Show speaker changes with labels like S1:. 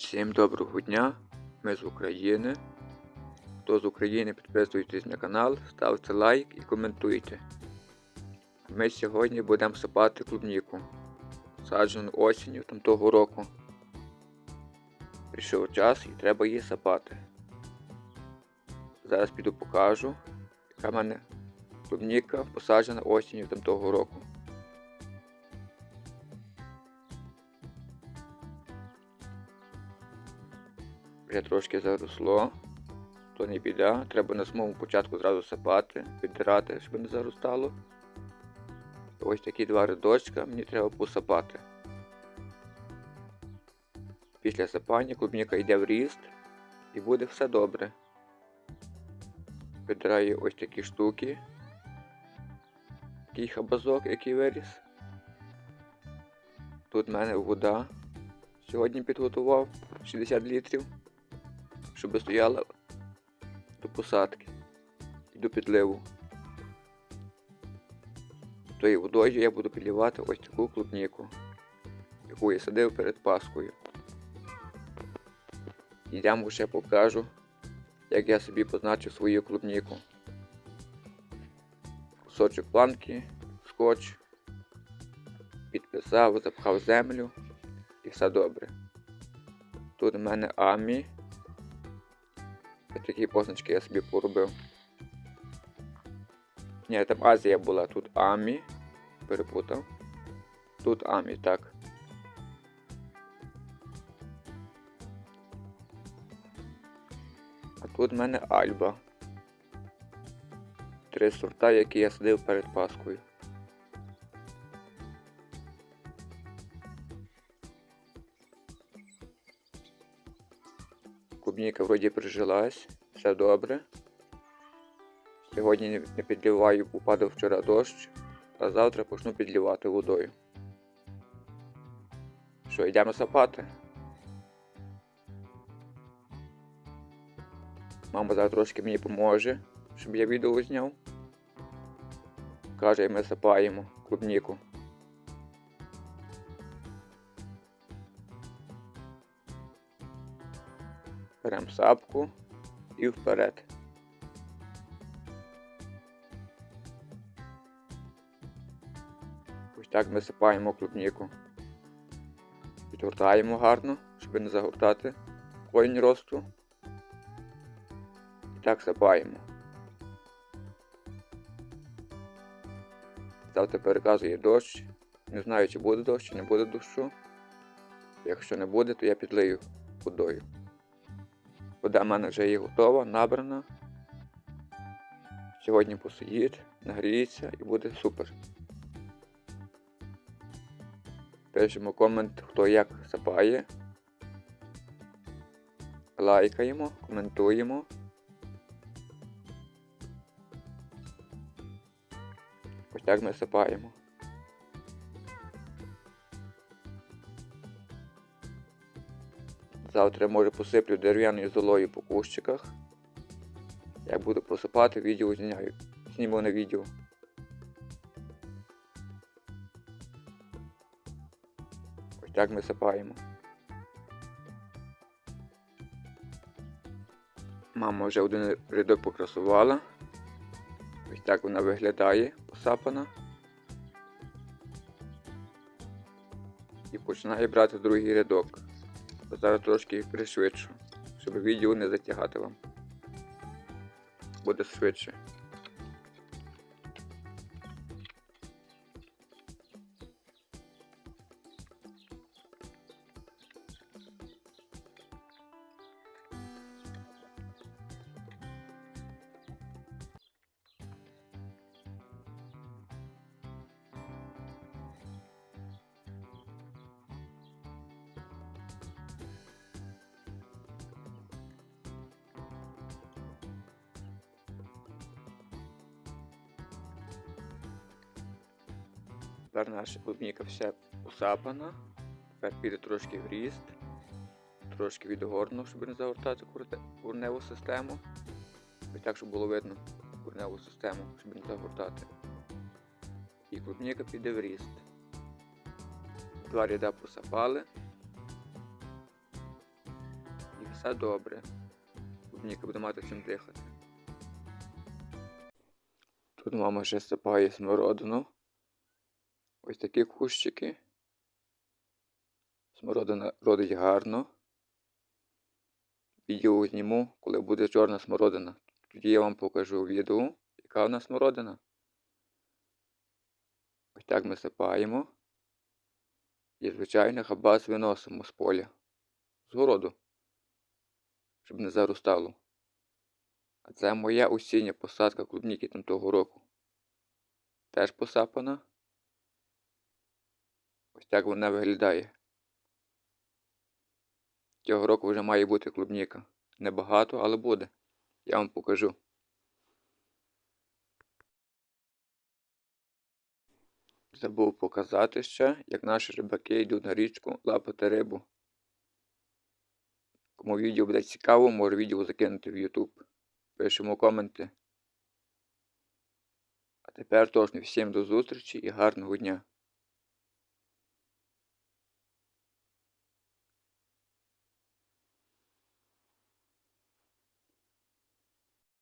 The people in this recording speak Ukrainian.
S1: Всім доброго дня, ми з України. Хто з України, підписуйтесь на канал, ставте лайк і коментуйте. Ми сьогодні будемо сапати клубніку, саджену осінню того року. Прийшов час і треба її сапати. Зараз піду покажу, яка в мене клубніка посаджена осінню того року. Вже трошки заросло, то не біда. Треба на самому початку зразу сапати, піддирати, щоб не заростало. Ось такі два рядочка мені треба посапати. Після сапання клубніка йде в ріст і буде все добре. Піддираю ось такі штуки. Такий хабазок, який виріс. Тут в мене вода. Сьогодні підготував 60 літрів щоб стояла до посадки і до підливу. Тою водою я буду підливати ось таку клубніку, яку я садив перед Паскою. Йдемо ще покажу, як я собі позначив свою клубніку. Кусочок планки, скотч, підписав, запхав землю і все добре. Тут у мене амі. Такі позначки я собі поробив. Ні, там Азія була, тут Амі. Перепутав. Тут Амі, так. А тут в мене Альба. Три сорта, які я садив перед Паскою. Клубніка вроді прижилась, все добре. Сьогодні не- підливаю, упадав вчора дощ, а завтра почну підлівати водою. Що, йдемо сапати? Мама зараз трошки мені поможе, щоб я відео зняв. Каже, ми сапаємо клубніку. Беремо сапку і вперед. Ось так ми сипаємо клубніку. Підгортаємо гарно, щоб не загортати корінь росту. І так сипаємо. Завтра переказує дощ. Не знаю, чи буде дощ, чи не буде дощу. Якщо не буде, то я підлию водою. Вода в мене вже є готова, набрана. Сьогодні посидіть, нагріється і буде супер. Пишемо комент, хто як сапає. Лайкаємо, коментуємо. Ось так ми сапаємо. Завтра може посиплю дерев'яною золою по кущиках. Як буду посипати, відео зняю. Зніму на відео. Ось так ми сипаємо. Мама вже один рядок покрасувала. Ось так вона виглядає посапана. І починає брати другий рядок. Зараз трошки пришвидшу, щоб відео не затягати вам. Буде швидше. Тепер наша клубніка вся посапана. Тепер піде трошки в ріст, трошки відгорну, щоб не загортати курневу систему. Ось так, щоб було видно курневу систему, щоб не загортати. І клубніка піде в ріст. Два ряда посапали. І все добре. Клубніка буде мати чим дихати. Тут мама ще сипає смородину. Ось такі кущики. Смородина родить гарно. Відео зніму, коли буде чорна смородина. Тоді я вам покажу відео, яка вона смородина. Ось так ми сипаємо. І звичайно хабаз виносимо з поля. З городу. Щоб не заростало. А це моя осіння посадка клубніки там того року. Теж посапана. Ось так вона виглядає. Цього року вже має бути клубніка. Небагато, але буде. Я вам покажу. Забув показати ще, як наші рибаки йдуть на річку лапати рибу. Кому відео буде цікаво, може відео закинути в YouTube. Пишемо коменти. А тепер точно всім до зустрічі і гарного дня!